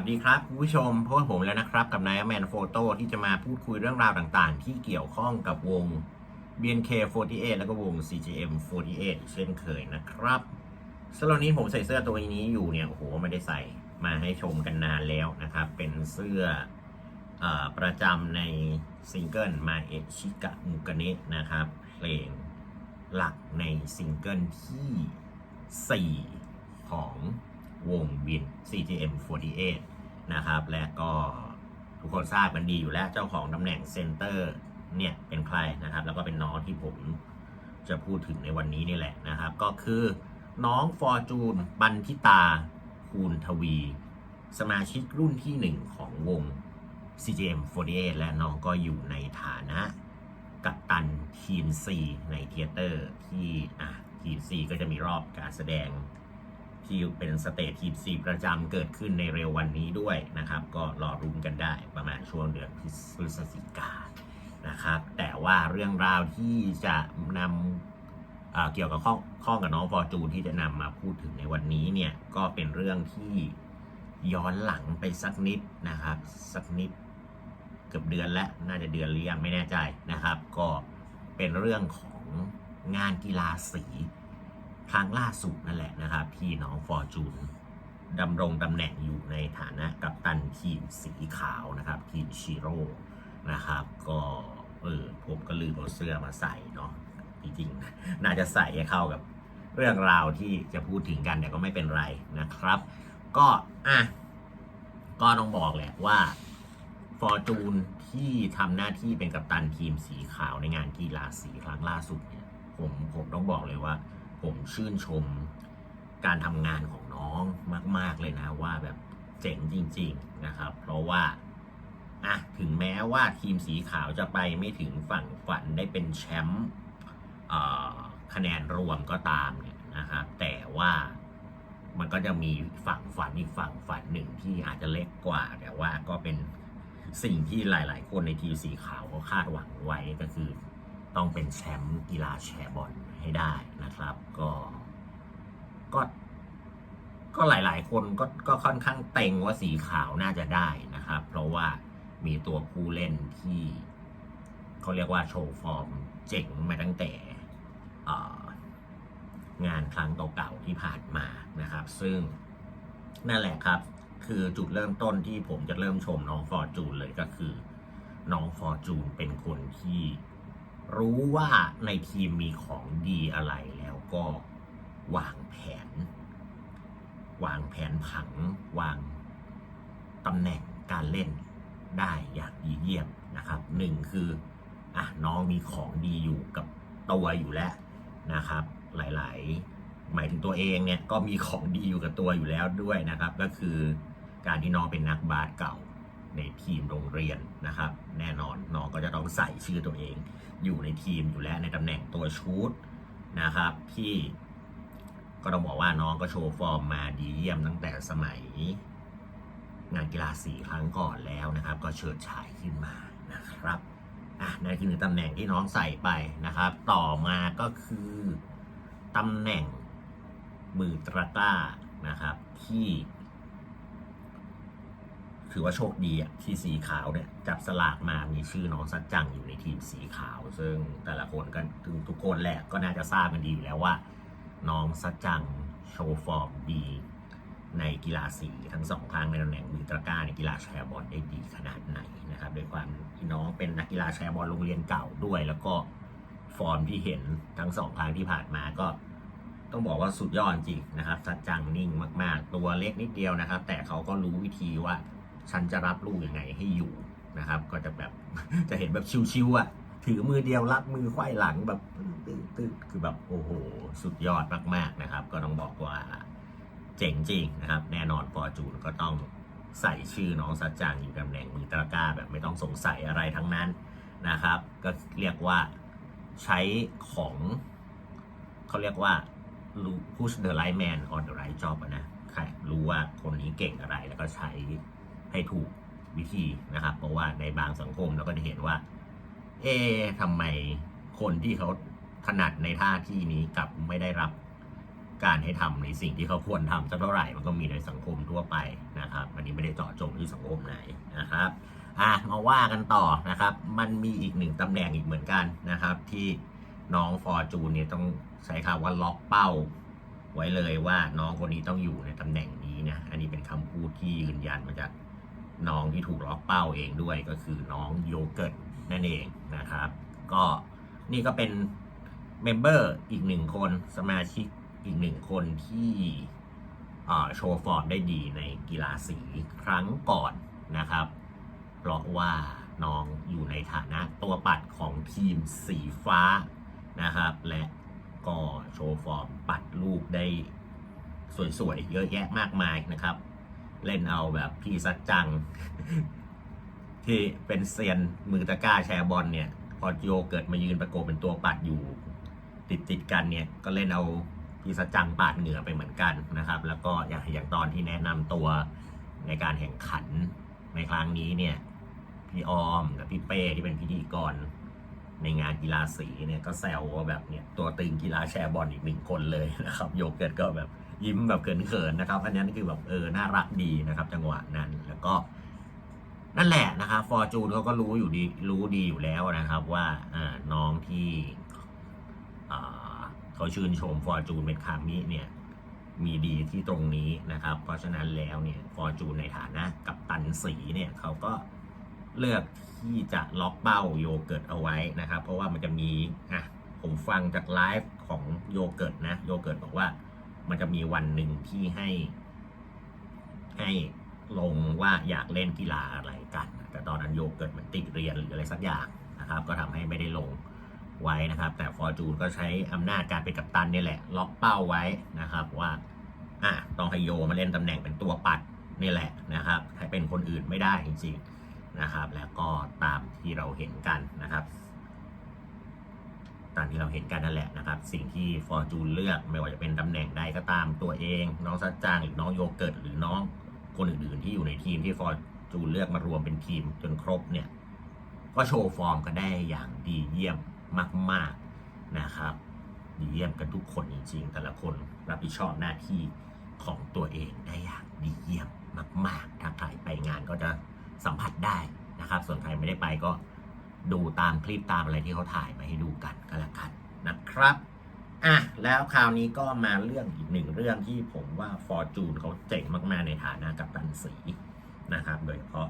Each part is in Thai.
สดีครับคุณผู้ชมพบกับผมแล้วนะครับ กับนายแมนโฟโต้ที่จะมาพูดคุยเรื่องราวต่างๆ ที่เกี่ยวข้องกับวง BNK48 แล้วก็วง CGM48 เช่นเคยนะครับสำหรับนี้ผมใส่เสื้อตัวนี้อยู่เนี่ยโอ้โหไม่ได้ใส่มาให้ชมกันนานแล้วนะครับ เป็นเสื้ออประจำในซิงเกิลมาเอชิกะมุกเนะนะครับ เพลงหลักในซิงเกิลที่ 4 ของวงบิน CGM48 นะครับ และก็ทุกคนทราบกันดีอยู่แล้วเจ้าของตำแหน่งเซนเตอร์เนี่ยเป็นใครนะครับ แล้วก็เป็นน้องที่ผมจะพูดถึงในวันนี้นี่แหละนะครับ ก็คือน้องฟอร์จูนบันทิตาคูณทวี สมาชิกรุ่นที่หนึ่งของวง CGM48 และน้องก็อยู่ในฐานะกัปตันทีม C ในเทเตอร์ที่อะทีม C ก็จะมีรอบการแสดง ที่เป็นสเตจทีม C ประจำเกิดขึ้นในเร็ววันนี้ด้วยนะครับ ก็รอรุ้นกันได้ประมาณช่วงเดือนพฤศจิกานะครับ แต่ว่าเรื่องราวที่จะนำเกี่ยวกับข้องข้องกับน้องฟอร์จูนที่จะนำมาพูดถึงในวันนี้เนี่ยก็เป็นเรื่องที่ย้อนหลังไปสักนิดนะครับ สักนิดเกือบเดือนแล้วน่าจะเดือนหรือยังไม่แน่ใจนะครับ ก็เป็นเรื่องของงานกีฬาสี ครั้งล่าสุดนั่นแหละนะครับ ที่น้องฟอร์จูนดำรงตำแหน่งอยู่ในฐานะกัปตันทีมสีขาวนะครับ ทีมชิโร่นะครับ ก็เออผมก็ลืมเอาเสื้อมาใส่เนาะจริงๆน่าจะใส่ให้เข้ากับเรื่องราวที่จะพูดถึงกันแต่ก็ไม่เป็นไรนะครับ ก็อะก็ต้องบอกแหละว่าฟอร์จูนที่ทำหน้าที่เป็นกัปตันทีมสีขาวในงานกีฬาสีครั้งล่าสุดเนี่ยผมผมต้องบอกเลยว่า ผมชื่นชมการทำงานของน้องมาก ๆ เลยนะว่าแบบเจ๋งจริง ๆนะครับ เพราะว่าอะถึงแม้ว่าทีมสีขาวจะไปไม่ถึงฝั่งฝันได้เป็นแชมป์คะแนนรวมก็ตามเนี่ยนะครับ แต่ว่ามันก็จะมีฝั่งฝันอีกฝั่งฝันหนึ่งที่อาจจะเล็กกว่า แต่ว่าก็เป็นสิ่งที่หลาย ๆ คนในทีมสีขาวเขาคาดหวังไว้ก็คือต้องเป็นแชมป์กีฬาแชร์บอล ให้ได้นะครับ ก็ก็ก็หลาย ๆ คนก็ก็ค่อนข้างเต็งว่าสีขาวน่าจะได้นะครับ เพราะว่ามีตัวผู้เล่นที่เขาเรียกว่าโชว์ฟอร์มเจ๋งมาตั้งแต่งานครั้งเก่าๆที่ผ่านมานะครับ ซึ่งนั่นแหละครับ คือจุดเริ่มต้นที่ผมจะเริ่มชมน้องฟอร์จูนเลยก็คือ น้องฟอร์จูนเป็นคนที่ รู้ว่าในทีมมีของดีอะไรแล้วก็วางแผน วางแผนผัง วางตำแหน่งการเล่นได้อย่างดีเยี่ยมนะครับหนึ่งคืออะน้องมีของดีอยู่กับตัวอยู่แล้วนะครับ หลายๆ หมายถึงตัวเองเนี่ยก็มีของดีอยู่กับตัวอยู่แล้วด้วยนะครับ ก็คือการที่น้องเป็นนักบาสเก่า ในทีมโรงเรียนนะครับ แน่นอนน้องก็จะต้องใส่ชื่อตัวเอง อยู่ในทีมอยู่แล้วในตำแหน่งตัวชูตนะครับที่ก็ต้องบอกว่าน้องก็โชว์ฟอร์มมาดีเยี่ยมตั้งแต่สมัย งานกีฬาสีครั้งก่อนแล้วนะครับ ก็เฉิดฉายขึ้นมานะครับอะนั่นคือหนึ่งตำแหน่งที่น้องใส่ไปนะครับ ต่อมาก็คือตำแหน่งมือตะกร้านะครับที่ ถือว่าโชคดีอะที่สีขาวเนี่ยจับสลากมามีชื่อน้องสัจจังอยู่ในทีมสีขาว ซึ่งแต่ละคนก็ถึงทุกคนแหละก็น่าจะทราบกันดีอยู่แล้วว่า น้องสัจจังโชว์ฟอร์มดีในกีฬาสีทั้งสองครั้งในตำแหน่งมือตะกร้าในกีฬาแชร์บอลได้ดีขนาดไหนนะครับด้วยความที่น้องเป็นนักกีฬาแชร์บอลโรงเรียนเก่าด้วย แล้วก็ฟอร์มที่เห็นทั้งสองครั้งที่ผ่านมาก็ต้องบอกว่าสุดยอดจริงนะครับสัจจังนิ่งมาก ๆ ตัวเล็กนิดเดียวนะครับ แต่เขาก็รู้วิธีว่า ฉันจะรับลูกยังไงให้อยู่นะครับ ก็จะแบบจะเห็นแบบชิวๆอะถือมือเดียวรับมือไขว้หลังแบบตื้อๆคือแบบโอ้โห สุดยอดมากๆนะครับ ก็ต้องบอกว่าเจ๋งจริงนะครับ แน่นอนฟอร์จูนก็ต้องใส่ชื่อน้องสัจจังอยู่ตำแหน่งมือตะก้าแบบไม่ต้องสงสัยอะไรทั้งนั้นนะครับ ก็เรียกว่าใช้ของเขาเรียกว่ารู้ push the right man on the right job อะนะใครรู้ว่าคนนี้เก่งอะไรแล้วก็ใช้ ให้ถูกวิธีนะครับ เพราะว่าในบางสังคมเราก็จะเห็นว่า เอ๊ะทำไมคนที่เขาถนัดในท่าที่นี้กลับไม่ได้รับการให้ทำในสิ่งที่เขาควรทำสักเท่าไหร่มันก็มีในสังคมทั่วไปนะครับอันนี้ไม่ได้เจาะจงที่สังคมไหนนะครับอะมาว่ากันต่อนะครับ มันมีอีกหนึ่งตำแหน่งอีกเหมือนกันนะครับ ที่น้องฟอร์จูนเนี่ยต้องใช้คำว่าล็อกเป้า ไว้เลยว่าน้องคนนี้ต้องอยู่ในตำแหน่งนี้นะอันนี้เป็นคำพูดที่ยืนยันมาจาก น้องที่ถูกล็อกเป้าเองด้วยก็คือน้องโยเกิร์ตนั่นเองนะครับ ก็นี่ก็เป็นเมมเบอร์อีกหนึ่งคนสมาชิกอีกหนึ่งคนที่โชว์ฟอร์มได้ดีในกีฬาสีครั้งก่อนนะครับ เพราะว่าน้องอยู่ในฐานะตัวปัดของทีมสีฟ้านะครับ และก็โชว์ฟอร์มปัดลูกได้สวยๆ เยอะแยะมากมายนะครับ เล่นเอาแบบพี่สัจจัง ที่เป็นเซียนมือตะกร้าแชร์บอลเนี่ย พอโยเกิดมายืนประกบเป็นตัวปัดอยู่ ติดติดกันเนี่ย ก็เล่นเอาพี่สัจจังปาดเหงื่อไปเหมือนกันนะครับ แล้วก็อย่างอย่างตอนที่แนะนำตัวในการแข่งขันในครั้งนี้เนี่ยพี่ออมกับพี่เป้ที่เป็นพิธีกรในงานกีฬาสีเนี่ยก็แซวว่าแบบเนี่ยตัวตึงกีฬาแชร์บอลอีกหนึ่งคนเลยนะครับ โยเกิร์ตก็แบบ ยิ้มแบบเขินๆนะครับ อันนั้นคือแบบเออน่ารักดีนะครับ จังหวะนั้นแล้วก็นั่นแหละนะครับฟอร์จูนเขาก็รู้อยู่ดีรู้ดีอยู่แล้วนะครับว่าอน้องที่เขาชื่นชมฟอร์จูนเป็นคามิเนี่ยมีดีที่ตรงนี้นะครับ เพราะฉะนั้นแล้วเนี่ยฟอร์จูนในฐานะกับตันสีเนี่ยเขาก็เลือกที่จะล็อกเป้าโยเกิร์ตเอาไว้นะครับ เพราะว่ามันจะมีอะผมฟังจากไลฟ์ของโยเกิร์ตนะโยเกิร์ตบอกว่า มันจะมีวันหนึ่งที่ให้ ให้ลงว่าอยากเล่นกีฬาอะไรกัน แต่ตอนนั้นโยเกิร์ตมันติดเรียนหรืออะไรสักอย่างนะครับ ก็ทำให้ไม่ได้ลงไว้นะครับ แต่ฟอร์จูนก็ใช้อำนาจการเป็นกัปตันนี่แหละ ล็อกเป้าไว้นะครับ ว่าอะต้องให้โยมาเล่นตำแหน่งเป็นตัวปัดนี่แหละนะครับให้เป็นคนอื่นไม่ได้จริงๆนะครับ แล้วก็ตามที่เราเห็นกันนะครับามที่เราเห็นกันนั่นแหละนะครับ สิ่งที่ฟอร์จูนเลือกไม่ว่าจะเป็นตำแหน่งใดก็ตามตัวเอง น้องซัดจางหรือน้องโยเกิร์ตหรือน้องคนอื่นๆ ที่อยู่ในทีมที่ฟอร์จูนเลือกมารวมเป็นทีมจนครบเนี่ยก็โชว์ฟอร์มกันได้อย่างดีเยี่ยมมาก ๆนะครับดีเยี่ยมกันทุกคนจริงๆ แต่ละคนรับผิดชอบหน้าที่ของตัวเองได้อย่างดีเยี่ยมมาก ๆ ถ้าใครไปงานก็จะสัมผัสได้นะครับ ส่วนใครไม่ได้ไปก็ ดูตามคลิปตามอะไรที่เขาถ่ายมาให้ดูกันก็แล้วกันนะครับอะแล้วคราวนี้ก็มาเรื่องอีกหนึ่งเรื่องที่ผมว่าฟอร์จูนเขาเจ๋งมากๆในฐานะกัปตันสีนะครับโดยเฉพาะ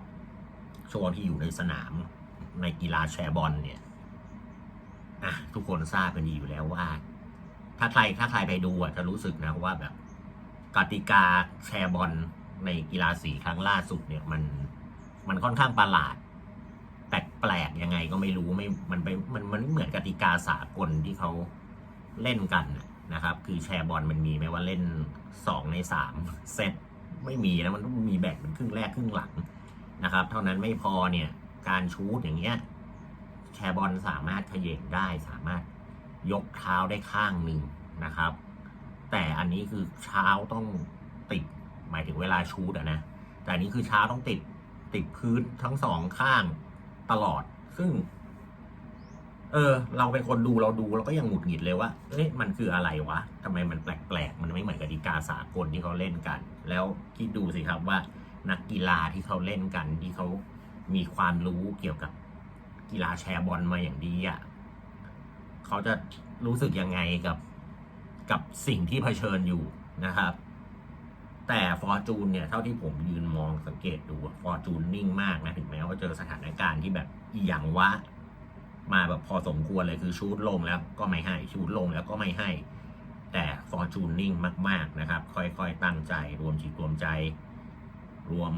ช่วงที่อยู่ในสนามในกีฬาแชร์บอลเนี่ยอะทุกคนทราบกันดีอยู่แล้วว่า ถ้าใครถ้าใครไปดูอะจะรู้สึกนะว่าแบบกติกาแชร์บอลในกีฬาสีครั้งล่าสุดเนี่ยมันมันค่อนข้างประหลาด ปลกยังไงก็ไม่รู้ไม่มันไปมันมันเหมือนกติกาสากลที่เขาเล่นกันนะครับ คือแชร์บอลมันมีไหมว่าเล่นสองในสามเซตไม่มีนะมันต้องมีแบ่งเป็นครึ่งแรกครึ่งหลังนะครับ เท่านั้นไม่พอเนี่ยการชูตอย่างเงี้ยแชร์บอลสามารถเขย่งได้สามารถยกเท้าได้ข้างหนึ่งนะครับ แต่อันนี้คือเช้าต้องติดหมายถึงเวลาชูดอะนะแต่อันนี้คือเช้าต้องติดติดพื้นทั้งสองข้าง ตลอด ซึ่ง เออ เราเป็นคนดูเราดูเราก็ยังหงุดหงิดเลยว่า เอ๊ะมันคืออะไรวะทำไมมันแปลกๆ มันไม่เหมือนกติกาสากลที่เขาเล่นกัน แล้วคิดดูสิครับว่า นักกีฬาที่เขาเล่นกันที่เขามีความรู้เกี่ยวกับกีฬาแชร์บอลมาอย่างดีอะเขาจะรู้สึกยังไงกับกับสิ่งที่เผชิญอยู่นะครับ แต่ฟอร์จูนเนี่ยเท่าที่ผมยืนมองสังเกตดูฟอร์จูนนิ่งมากนะถึงแม้ว่าเจอสถานการณ์ที่แบบอีหยังวะมาแบบพอสมควรเลยคือชูดลงแล้วก็ไม่ให้ชูดลงแล้วก็ไม่ให้ แต่ฟอร์จูนนิ่งมาก ๆนะครับ ค่อยๆตั้งใจ รวมจิตรวมใจ รวม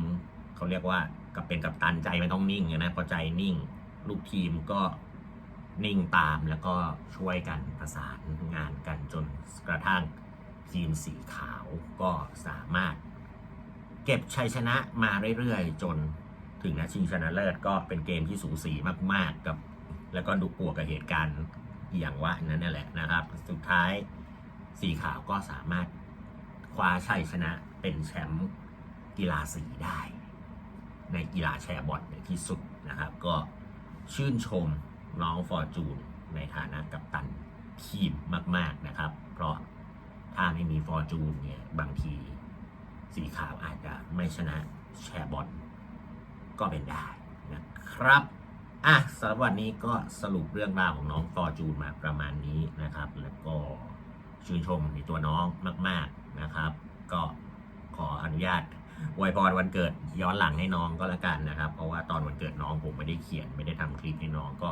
เขาเรียกว่ากับเป็นกับตันใจไมันต้องนิ่งนะพอใจนิ่ง ลูกทีมก็นิ่งตามแล้วก็ช่วยกันประสานงานกันจนกระทั่ง ทีมสีขาวก็สามารถเก็บชัยชนะมาเรื่อยๆ จนถึงนัดชิงชนะเลิศก็เป็นเกมที่สูสีมากๆกับ แล้วก็ดูปวกกับเหตุการณ์อย่างว่านั้นนั่นแหละนะครับ สุดท้ายสีขาวก็สามารถคว้าชัยชนะเป็นแชมป์กีฬาสีได้ ในกีฬาแชร์บอลในที่สุดนะครับ ก็ชื่นชมน้องฟอร์จูนในฐานะกัปตันทีมมาก ๆนะครับ เพราะ ถ้าไม่มีฟอร์จูนเนี่ย บางทีสีขาวอาจจะไม่ชนะแชร์บอลก็เป็นได้นะครับ อะสำหรับวันนี้ก็สรุปเรื่องราวของน้องฟอร์จูนมาประมาณนี้นะครับ แล้วก็ชื่นชมในตัวน้องมาก ๆนะครับ ก็ขออนุญาตอวยพรวันเกิดย้อนหลังให้น้องก็แล้วกันนะครับ เพราะว่าตอนวันเกิดน้องผมไม่ได้เขียนไม่ได้ทำคลิปให้น้องก็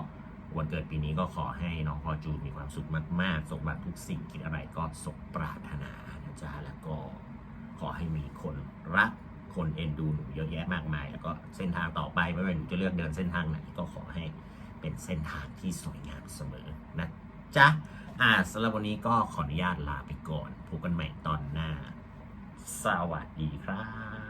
วันเกิดปีนี้ก็ขอให้น้องฟอจูนมีความสุขมาก ๆ สมบัติทุกสิ่งคิดอะไรก็สมปรารถนานะจ๊ะแล้วก็ขอให้มีคนรักคนเอ็นดูหนูเยอะแยะมากมาย แล้วก็เส้นทางต่อไปไม่ว่าหนูจะเลือกเดินเส้นทางไหนก็ขอให้เป็นเส้นทางที่สวยงามเสมอนะจ๊ะอ่าสำหรับวันนี้ก็ขออนุญาตลาไปก่อนพบกันใหม่ตอนหน้า สวัสดีครับ